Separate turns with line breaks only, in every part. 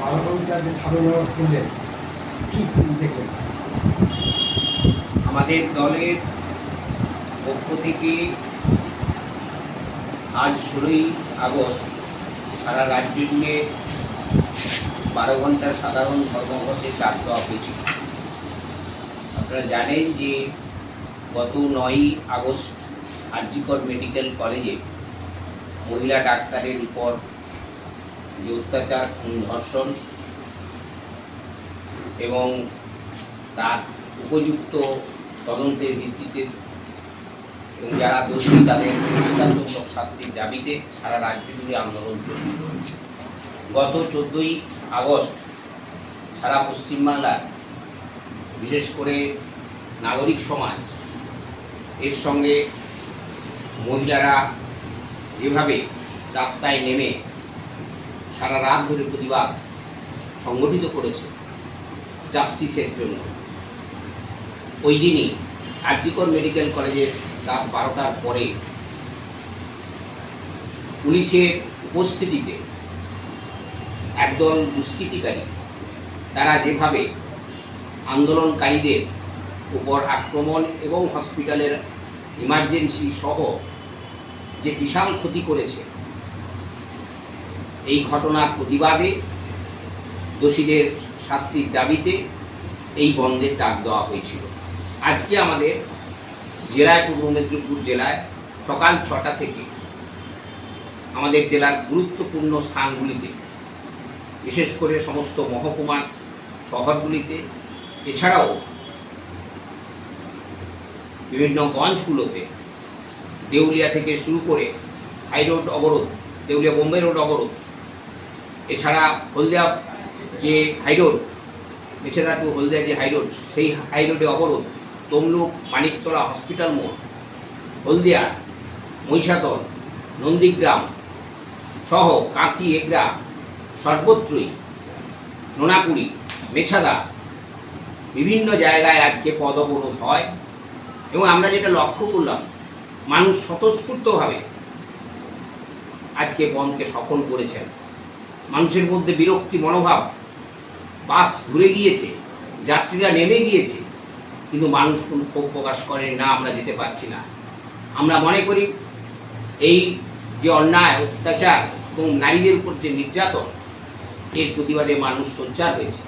ঘণ্টা যে সাধনা করলেন দেখলেন?
আমাদের দলের পক্ষ থেকে আজ ষোলোই আগস্ট সারা রাজ্য জুড়ে বারো ঘণ্টার সাধারণ ধর্মঘটের ডাক দেওয়া হয়েছিল আপনারা জানেন যে গত নয়ই আগস্ট আরজিকর মেডিকেল কলেজে মহিলা ডাক্তারের উপর যে অত্যাচার খুন ধর্ষণ এবং তার উপযুক্ত তদন্তের ভিত্তিতে এবং যারা দোষী, তাদের দৃষ্টান্তমূলক শাস্তির দাবিতে সারা রাজ্য জুড়ে আন্দোলন চলছে। গত চোদ্দোই আগস্ট সারা পশ্চিমবাংলার, বিশেষ করে নাগরিক সমাজ, এর সঙ্গে মহিলারা যেভাবে রাস্তায় নেমে সারা রাত ধরে প্রতিবাদ সংগঠিত করেছে জাস্টিসের জন্য। ওই দিনই আরজিকর মেডিকেল কলেজের রাত বারোটার পরে পুলিশের উপস্থিতিতে একদল দুষ্কৃতিকারী, তারা যেভাবে আন্দোলনকারীদের উপর আক্রমণ এবং হসপিটালের ইমার্জেন্সি সহ যে বিশাল ক্ষতি করেছে এই ঘটনার প্রতিবাদে দোষীদের শাস্তির দাবিতে এই বন্ধের ডাক দেওয়া হয়েছিল। আজকে আমাদের জেলায়, পূর্ব মেদিনীপুর জেলায় সকাল ছটা থেকে আমাদের জেলার গুরুত্বপূর্ণ স্থানগুলিতে, বিশেষ করে সমস্ত মহকুমার শহরগুলিতে, এছাড়াও বিভিন্ন গঞ্জগুলোতে দেউলিয়া থেকে শুরু করে হাই রোড অবরোধ দেউলিয়া বোম্বে রোড অবরোধ এছাড়া হলদিয়া যে high road Mecheda to Haldia যে হাই রোড সেই হাই রোডে অবরোধ তমলুক মানিকতলা হসপিটাল মোড়, হলদিয়া, মহিষাদল, নন্দীগ্রাম সহ কাঁথি, এগরা, সর্বত্রই, নোনাকুড়ি, মেছাদা বিভিন্ন জায়গায় আজকে পদ অবরোধ হয় এবং আমরা যেটা লক্ষ্য করলাম, মানুষ স্বতঃস্ফূর্তভাবে আজকে বনকে সফল করেছেন। মানুষের মধ্যে বিরক্তি মনোভাব, বাস ঘুরে গিয়েছে, যাত্রীরা নেমে গিয়েছে, কিন্তু মানুষ কোনো ক্ষোভ প্রকাশ করেন, না, আমরা যেতে পারছি না। আমরা মনে করি এই যে অন্যায়, অত্যাচার এবং নারীদের উপর যে নির্যাতন, এর প্রতিবাদে মানুষ সোচ্চার হয়েছে।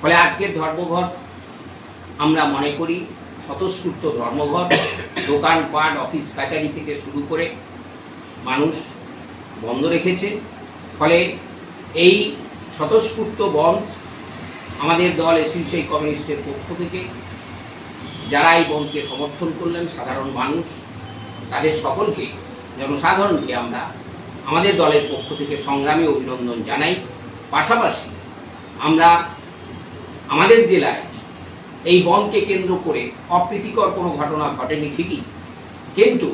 ফলে আজকের ধর্মঘট, আমরা মনে করি স্বতঃস্ফূর্ত ধর্মঘট, দোকানপাট, অফিস, কাচারি থেকে শুরু করে মানুষ বন্ধ রেখেছে। ফলে এই স্বতঃস্ফূর্ত বন্ধ আমাদের দল এসিউসি কমিউনিস্টের পক্ষ থেকে, যারা এই বন্ধকে সমর্থন করলেন সাধারণ মানুষ, তাদের সকলকে, জনসাধারণকে আমরা আমাদের দলের পক্ষ থেকে সংগ্রামী অভিনন্দন জানাই। পাশাপাশি আমরা আমাদের জেলায় এই বনকে কেন্দ্র করে অপ্রীতিকর কোনো ঘটনা ঘটেনি ঠিকই, কিন্তু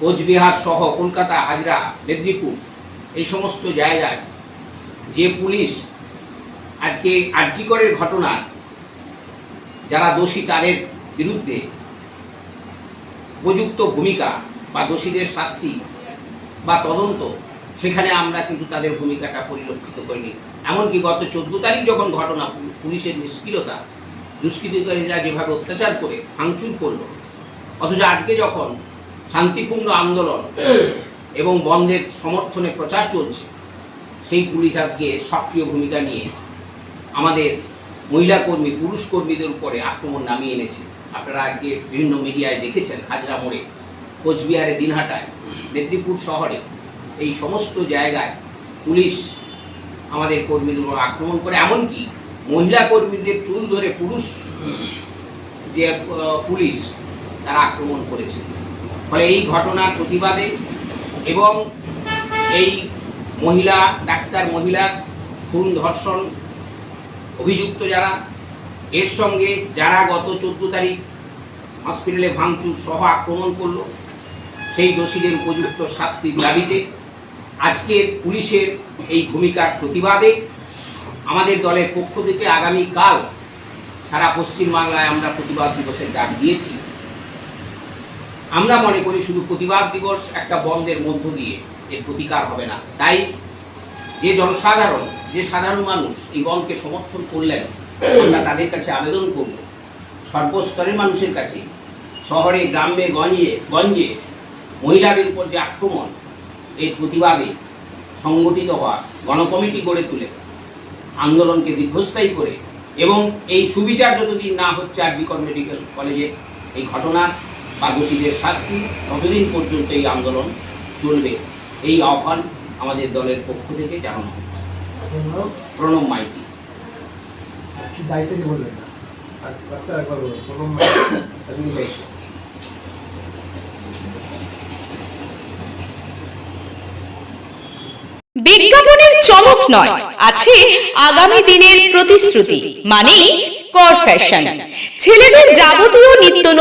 কোচবিহার সহ কলকাতা, হাজরা, মেদিনীপুর এই সমস্ত জায়গায় যে পুলিশ আজকে আর্যিকরের ঘটনার যারা দোষী তাদের বিরুদ্ধে উপযুক্ত ভূমিকা বা দোষীদের শাস্তি বা তদন্ত, সেখানে আমরা কিন্তু তাদের ভূমিকাটা পরিলক্ষিত করিনি। এমনকি গত চোদ্দ তারিখ যখন ঘটনা, পুলিশের নিষ্ক্রিয়তা, দুষ্কৃতিকারীরা যেভাবে অত্যাচার করে ভাঙচুর করল, অথচ আজকে যখন শান্তিপূর্ণ আন্দোলন এবং বন্ধের সমর্থনে প্রচার চলছে সেই পুলিশ আজকে সক্রিয় ভূমিকা নিয়ে আমাদের মহিলা কর্মী, পুরুষ কর্মীদের উপরে আক্রমণ নামিয়ে এনেছে। আপনারা আজকে বিভিন্ন মিডিয়ায় দেখেছেন, হাজরা মোড়ে, কোচবিহারে, দিনহাটায়, মেদিনীপুর শহরে এই সমস্ত জায়গায় পুলিশ আমাদের কর্মীদের উপর আক্রমণ করে, এমনকি মহিলা কর্মীদের চুল ধরে পুরুষ যে পুলিশ তারা আক্রমণ করেছে। ফলে এই ঘটনার প্রতিবাদে এবং এই মহিলা, ডাক্তার, মহিলা, খুন, ধর্ষণ, অভিযুক্ত যারা, এর সঙ্গে যারা গত চোদ্দ তারিখ হসপিটালে ভাঙচুর সহ আক্রমণ করল, সেই দোষীদের উপযুক্ত শাস্তির দাবিতে আজকের পুলিশের এই ভূমিকার প্রতিবাদে আমাদের দলের পক্ষ থেকে আগামীকাল সারা পশ্চিমবাংলায় আমরা প্রতিবাদ দিবসের ডাক দিয়েছি। আমরা মনে করি শুধু প্রতিবাদ দিবস একটা বন্ধের মধ্য দিয়ে এর প্রতিকার হবে না। তাই যে জনসাধারণ, যে সাধারণ মানুষ এই বনকে সমর্থন করলেন, আমরা তাদের কাছে আবেদন করব। সর্বস্তরের মানুষের কাছে, শহরে, গ্রামে, গঞ্জে গঞ্জে মহিলাদের উপর যে আক্রমণ, এর প্রতিবাদে সংগঠিত হওয়া গণকমিটি গড়ে তুলে, আন্দোলনকে দীর্ঘস্থায়ী করে এবং এই সুবিচার যতদিন না হচ্ছে আর আরজিকর মেডিকেল কলেজে, এই ঘটনার বা দোষীদের শাস্তি ততদিন পর্যন্ত এই আন্দোলন চলবে। এই আহ্বান আমাদের দলের পক্ষ থেকে জানানো হচ্ছে। প্রণব মাইতি।
বিজ্ঞাপনের চমক নয় আছে আগামী দিনের প্রতিশ্রুতি মানে কর ফ্যাশন ছেলেদের যাবতীয় নিত্য